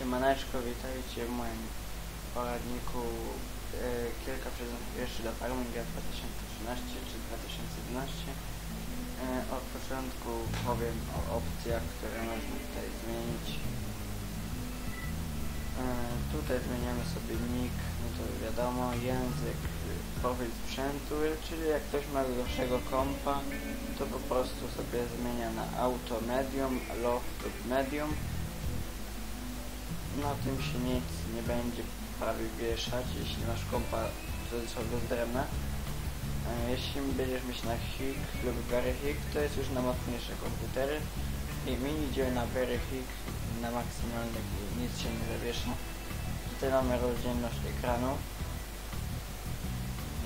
Siemaneczko, witajcie w moim poradniku e, kilka prezentów jeszcze do Farminga 2013 czy 2012. E, od początku powiem o opcjach, które można tutaj zmienić. E, tutaj zmieniamy sobie nick, no to wiadomo, język, profil sprzętu, czyli jak ktoś ma gorszego kompa, to po prostu sobie zmienia na auto medium, loft lub medium na tym się nic nie będzie prawie wieszać, jeśli masz kompa cudzysłowie z drewna. Jeśli będziesz mieć na HIG lub Very HIG, to jest już na mocniejsze komputery. I mini idzie na Very HIG, na maksymalnych i nic się nie zawiesza. Tutaj mamy rozdzielność ekranu.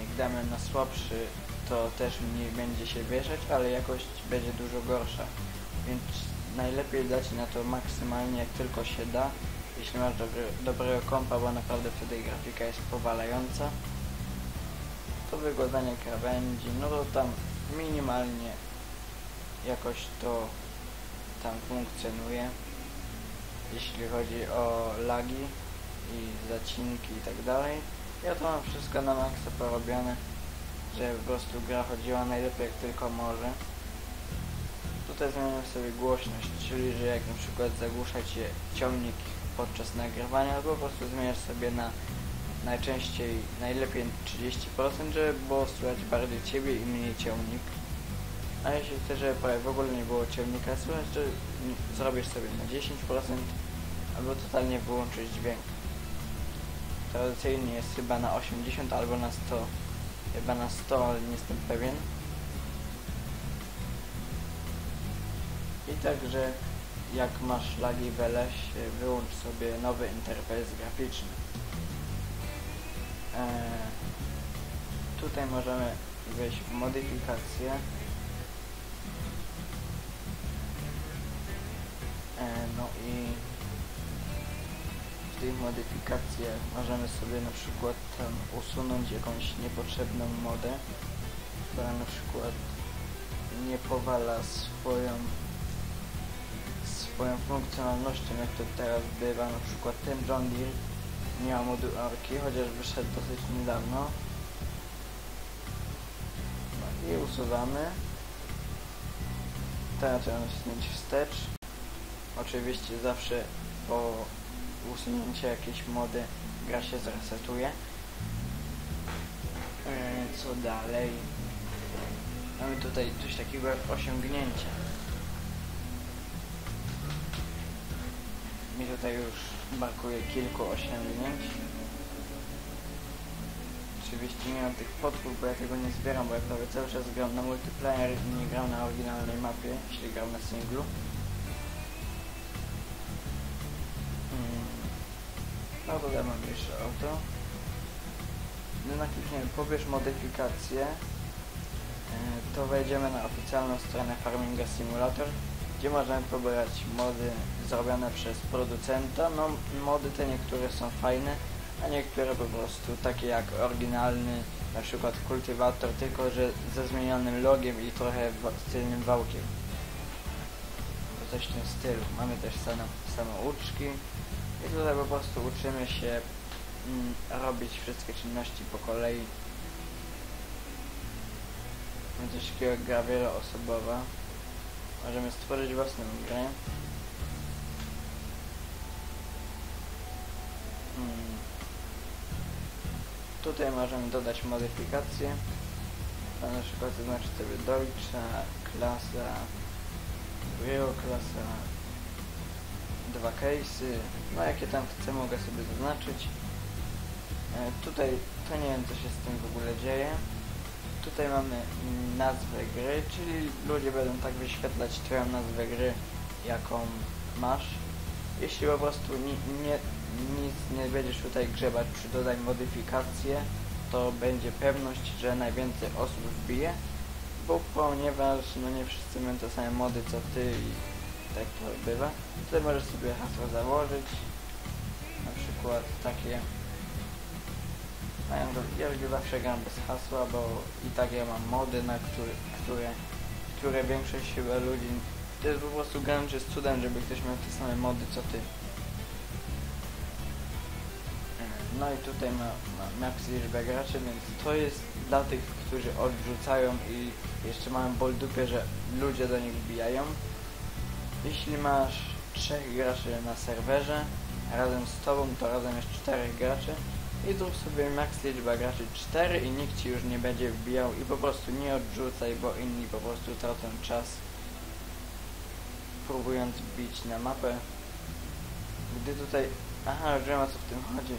Jak damy na słabszy, to też mniej będzie się wieszać, ale jakość będzie dużo gorsza. Więc najlepiej dać na to maksymalnie jak tylko się da jeśli masz dobry, dobrego kompa, bo naprawdę wtedy grafika jest powalająca. To wygładzanie krawędzi, no to tam minimalnie jakoś to tam funkcjonuje. Jeśli chodzi o lagi i zacinki i tak dalej. Ja to mam wszystko na maksa porobione, że po prostu gra chodziła najlepiej jak tylko może. Tutaj zmieniam sobie głośność, czyli że jak na przykład zagłuszacie ciągnik podczas nagrywania, albo po prostu zmieniasz sobie na najczęściej, najlepiej 30%, żeby było słychać bardziej Ciebie i mniej ciągnik. A jeśli chcesz, żeby prawie w ogóle nie było ciągnika słychać, to zrobisz sobie na 10% albo totalnie wyłączyć dźwięk. Tradycyjnie jest chyba na 80 albo na 100. Chyba na 100, ale nie jestem pewien. I także jak masz lagi w LS, wyłącz sobie nowy interfejs graficzny. Eee, tutaj możemy wejść w modyfikacje. Eee, no i w tych modyfikacjach możemy sobie na przykład tam usunąć jakąś niepotrzebną modę, która na przykład nie powala swoją swoją funkcjonalnością, jak to teraz bywa, na przykład ten John Deere nie ma modu arki, chociaż wyszedł dosyć niedawno. No i usuwamy. Teraz trzeba nacisnąć wstecz. Oczywiście zawsze po usunięciu jakiejś mody gra się zresetuje. Eee, co dalej? Mamy tutaj coś takiego jak osiągnięcie. Mi tutaj już brakuje kilku osiągnięć. Oczywiście nie mam tych podków, bo ja tego nie zbieram, bo ja prawie cały czas gram na multiplayer i nie gram na oryginalnej mapie, jeśli gram na singlu. Hmm. No to dam jeszcze auto. Gdy naklikniemy pobierz modyfikacje, e, to wejdziemy na oficjalną stronę Farminga Simulator gdzie możemy pobierać mody zrobione przez producenta. No, mody te niektóre są fajne, a niektóre po prostu takie jak oryginalny, na przykład kultywator, tylko że ze zmienionym logiem i trochę tylnym wałkiem. Coś w tym stylu. Mamy też same, samouczki i tutaj po prostu uczymy się mm, robić wszystkie czynności po kolei. Mamy coś takiego jak gra wieloosobowa. Możemy stworzyć własną grę. Hmm. Tutaj możemy dodać modyfikacje. Na przykład zaznaczyć sobie Deutsche, klasa, Real klasa, dwa case'y, no jakie tam chcę mogę sobie zaznaczyć. E, tutaj to nie wiem co się z tym w ogóle dzieje. Tutaj mamy nazwę gry, czyli ludzie będą tak wyświetlać twoją nazwę gry, jaką masz. Jeśli po prostu ni, nie, nic nie będziesz tutaj grzebać przy dodaj modyfikacje, to będzie pewność, że najwięcej osób wbije, bo ponieważ no nie wszyscy mają te same mody co ty i tak to bywa. Tutaj możesz sobie hasło założyć, na przykład takie ja, ja zawsze gram bez hasła, bo i tak ja mam mody, na który, które, które większość chyba ludzi... To jest po prostu gram, że jest cudem, żeby ktoś miał te same mody co ty. No i tutaj ma, ma max liczbę graczy, więc to jest dla tych, którzy odrzucają i jeszcze mają ból dupie, że ludzie do nich wbijają. Jeśli masz trzech graczy na serwerze, razem z tobą to razem jest czterech graczy i zrób sobie max liczba graczy 4 i nikt ci już nie będzie wbijał i po prostu nie odrzucaj, bo inni po prostu tracą czas próbując wbić na mapę. Gdy tutaj... Aha, wiem o co w tym chodzi.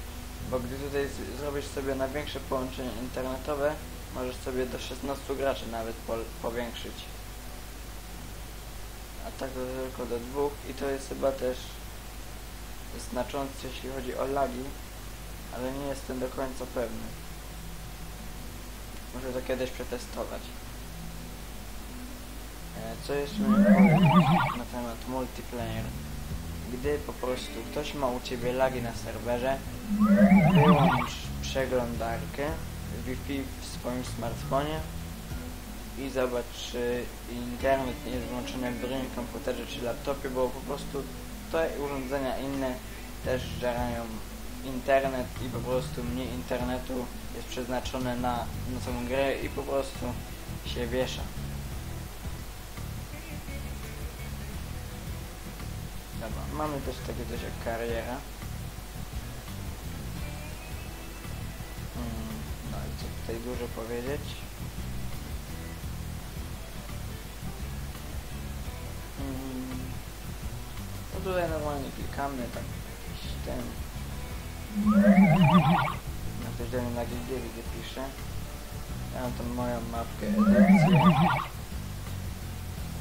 Bo gdy tutaj zrobisz sobie na większe połączenie internetowe, możesz sobie do 16 graczy nawet po, powiększyć. A tak tylko do dwóch i to jest chyba też znaczące jeśli chodzi o lagi, ale nie jestem do końca pewny. Muszę to kiedyś przetestować. E, Co jeszcze na temat multiplayer? Gdy po prostu ktoś ma u Ciebie lagi na serwerze, wyłącz przeglądarkę Wi-Fi w swoim smartfonie i zobacz, czy internet nie jest włączony w drugim komputerze czy laptopie, bo po prostu te urządzenia inne też żerają internet i po prostu mniej internetu jest przeznaczone na, na tą grę i po prostu się wiesza. Dobra, mamy też takie coś jak kariera. Mm, No i co tutaj dużo powiedzieć? Mm, No tutaj normalnie klikamy, jakiś ten... No ktoś do mnie na GG widzę pisze. Ja mam tam moją mapkę edycji.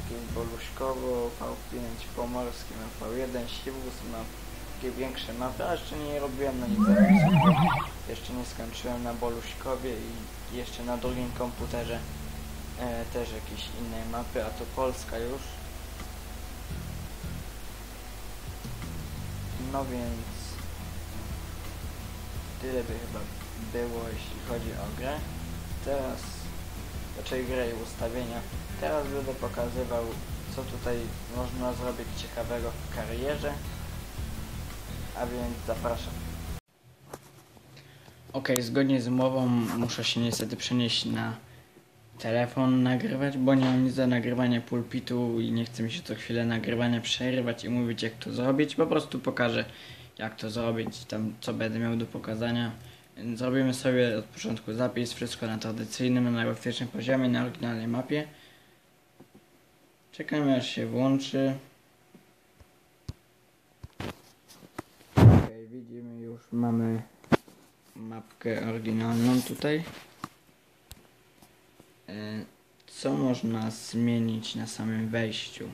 Jakieś Boluszkowo, V5, Pomorskie, mam V1, Siwus, mam takie większe mapy, a jeszcze nie robiłem na nich zapisów. Jeszcze nie skończyłem na Boluszkowie i jeszcze na drugim komputerze e, też jakieś innej mapy, a to Polska już. No więc tyle by chyba było jeśli chodzi o grę. Teraz, raczej grę i ustawienia. Teraz będę pokazywał co tutaj można zrobić ciekawego w karierze. A więc zapraszam. Ok, zgodnie z umową muszę się niestety przenieść na telefon nagrywać, bo nie mam nic do nagrywania pulpitu i nie chce mi się co chwilę nagrywania przerywać i mówić jak to zrobić. Po prostu pokażę jak to zrobić, tam co będę miał do pokazania. Zrobimy sobie od początku zapis, wszystko na tradycyjnym, na najłatwiejszym poziomie, na oryginalnej mapie. Czekamy aż się włączy. Ok, widzimy już, mamy mapkę oryginalną tutaj. E, Co można zmienić na samym wejściu?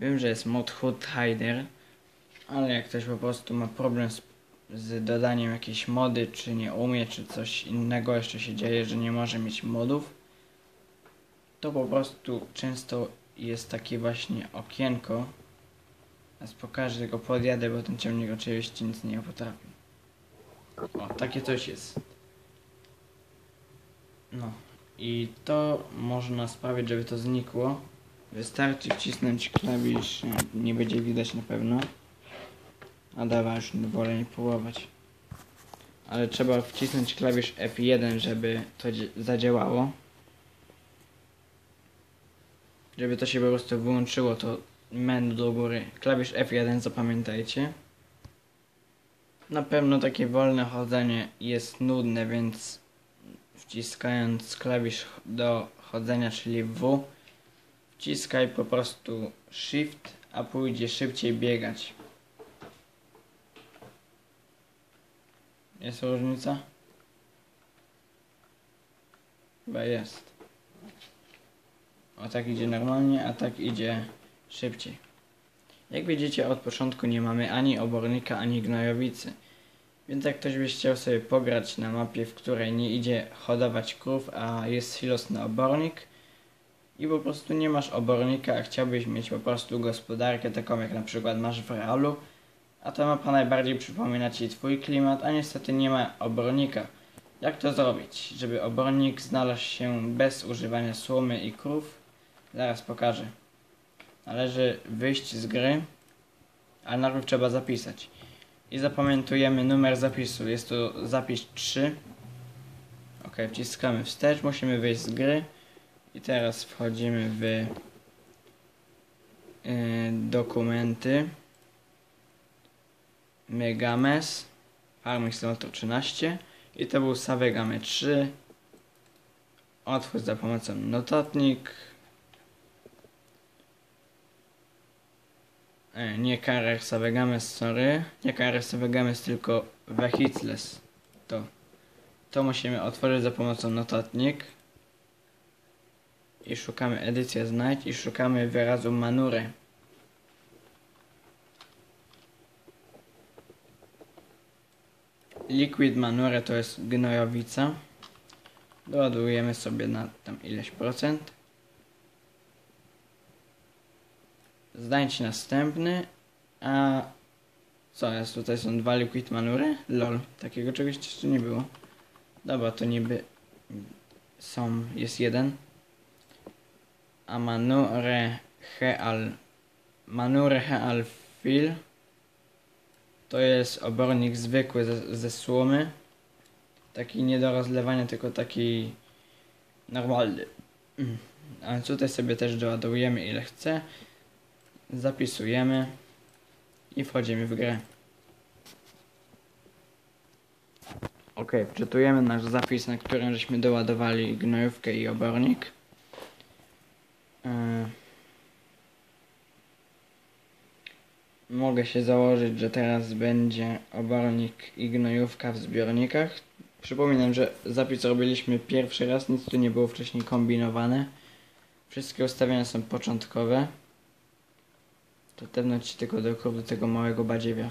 Wiem, że jest mod HUD Hider, ale jak ktoś po prostu ma problem z, z dodaniem jakiejś mody, czy nie umie, czy coś innego jeszcze się dzieje, że nie może mieć modów, to po prostu często jest takie właśnie okienko. Teraz pokażę, tylko podjadę, bo ten ciągnik oczywiście nic nie potrafi. O, takie coś jest. No. I to można sprawić, żeby to znikło. Wystarczy wcisnąć klawisz, nie będzie widać na pewno. A dawa, już wolę nie próbować. Ale trzeba wcisnąć klawisz F1, żeby to zadziałało. Żeby to się po prostu wyłączyło, to menu do góry. Klawisz F1 zapamiętajcie. Na pewno takie wolne chodzenie jest nudne, więc wciskając klawisz do chodzenia, czyli W, wciskaj po prostu Shift, a pójdzie szybciej biegać. Jest różnica? Chyba jest. O tak idzie normalnie, a tak idzie szybciej. Jak widzicie od początku nie mamy ani obornika, ani gnojowicy. Więc jak ktoś by chciał sobie pograć na mapie, w której nie idzie hodować krów, a jest silos na obornik i po prostu nie masz obornika, a chciałbyś mieć po prostu gospodarkę taką jak na przykład masz w realu, a ta mapa najbardziej przypomina Ci Twój klimat, a niestety nie ma obornika. Jak to zrobić, żeby obornik znalazł się bez używania słomy i krów? Zaraz pokażę. Należy wyjść z gry, ale najpierw trzeba zapisać. I zapamiętujemy numer zapisu. Jest to zapis 3. Ok, wciskamy wstecz, musimy wyjść z gry. I teraz wchodzimy w yy, dokumenty. Megames. Farming Simulator 13 i to był Savegame 3 otwórz za pomocą notatnik nie Carer Savegames, sorry. Nie Carer Savegames, tylko Vehicles to. To musimy otworzyć za pomocą notatnik. I szukamy edycję znajdź i szukamy wyrazu manure. Liquid manure to jest gnojowica. Doładujemy sobie na tam ileś procent. Znajdź następny. A co jest? Tutaj są dwa liquid manury? Lol, takiego czegoś jeszcze nie było. Dobra, to niby są, jest jeden. A manure heal manure heal fill to jest obornik zwykły ze, ze słomy. Taki nie do rozlewania, tylko taki normalny. Mm. A tutaj sobie też doładujemy ile chce. Zapisujemy i wchodzimy w grę. Ok, wczytujemy nasz zapis, na którym żeśmy doładowali gnojówkę i obornik. Yy. Mogę się założyć, że teraz będzie obornik i gnojówka w zbiornikach. Przypominam, że zapis robiliśmy pierwszy raz, nic tu nie było wcześniej kombinowane. Wszystkie ustawienia są początkowe. To tepnąć tylko do, do tego małego badziewia.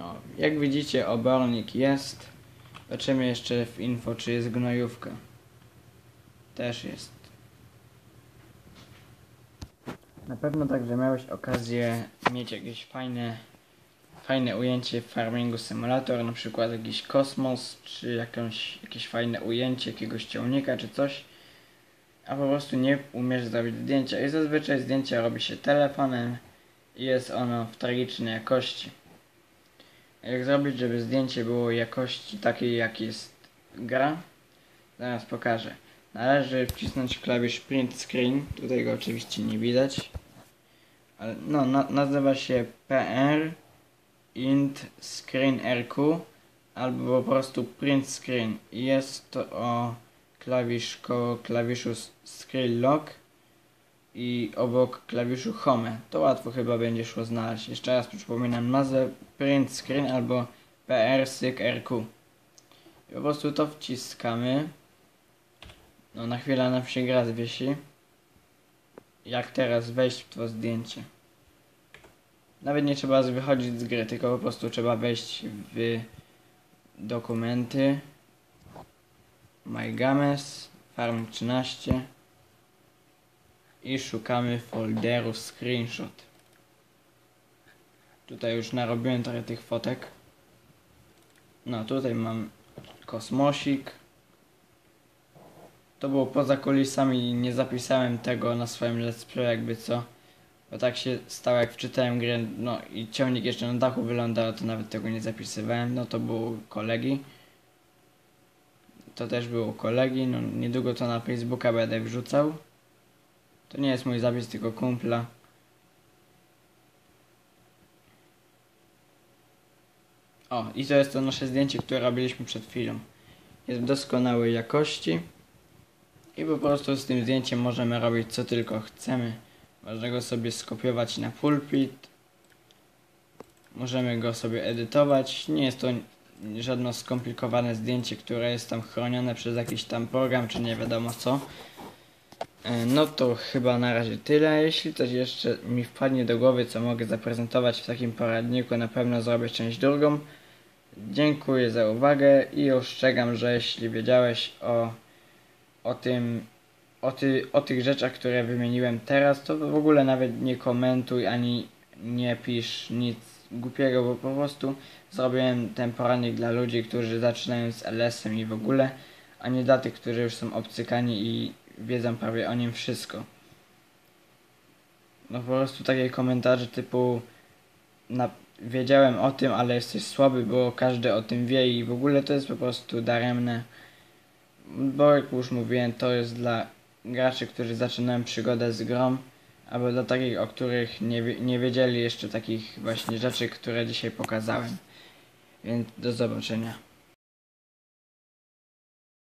O, jak widzicie obornik jest. Zobaczymy jeszcze w info, czy jest gnojówka. Też jest. Na pewno także miałeś okazję mieć jakieś fajne, fajne ujęcie w Farmingu Simulator, na przykład jakiś kosmos, czy jakąś, jakieś fajne ujęcie jakiegoś ciągnika, czy coś, a po prostu nie umiesz zrobić zdjęcia. I zazwyczaj zdjęcia robi się telefonem i jest ono w tragicznej jakości. Jak zrobić, żeby zdjęcie było jakości takiej jak jest gra? Zaraz pokażę. Należy wcisnąć klawisz print screen. Tutaj go oczywiście nie widać. Ale no, na, nazywa się PR int screen RQ albo po prostu print screen. Jest to o klawisz koło klawiszu screen lock i obok klawiszu Home. To łatwo chyba będzie szło znaleźć. Jeszcze raz przypominam nazwę print screen albo PRSYC-RQ. I po prostu to wciskamy. No na chwilę nam się gra zwiesi. Jak teraz wejść w to zdjęcie. Nawet nie trzeba wychodzić z gry, tylko po prostu trzeba wejść w dokumenty. MyGames, Farm 13 i szukamy folderu screenshot. Tutaj już narobiłem trochę tych fotek. No tutaj mam kosmosik. To było poza kulisami, nie zapisałem tego na swoim let's play jakby co. Bo tak się stało jak wczytałem grę, no i ciągnik jeszcze na dachu wyglądał, to nawet tego nie zapisywałem. No to było kolegi. To też było kolegi, no niedługo to na Facebooka będę wrzucał. To nie jest mój zapis, tylko kumpla. O, i to jest to nasze zdjęcie, które robiliśmy przed chwilą. Jest w doskonałej jakości. I po prostu z tym zdjęciem możemy robić co tylko chcemy. Można go sobie skopiować na pulpit. Możemy go sobie edytować. Nie jest to żadne skomplikowane zdjęcie, które jest tam chronione przez jakiś tam program, czy nie wiadomo co. E, no to chyba na razie tyle. Jeśli coś jeszcze mi wpadnie do głowy, co mogę zaprezentować w takim poradniku, na pewno zrobię część drugą. Dziękuję za uwagę i ostrzegam, że jeśli wiedziałeś o, o tym, o, ty, o tych rzeczach, które wymieniłem teraz, to w ogóle nawet nie komentuj ani nie pisz nic głupiego, bo po prostu zrobiłem ten poradnik dla ludzi, którzy zaczynają z LS-em i w ogóle a nie dla tych, którzy już są obcykani i wiedzą prawie o nim wszystko. No po prostu takie komentarze typu na, wiedziałem o tym, ale jesteś słaby, bo każdy o tym wie i w ogóle to jest po prostu daremne. Bo jak już mówiłem, to jest dla graczy, którzy zaczynają przygodę z grą, albo dla takich, o których nie, nie wiedzieli jeszcze takich właśnie rzeczy, które dzisiaj pokazałem. Więc do zobaczenia.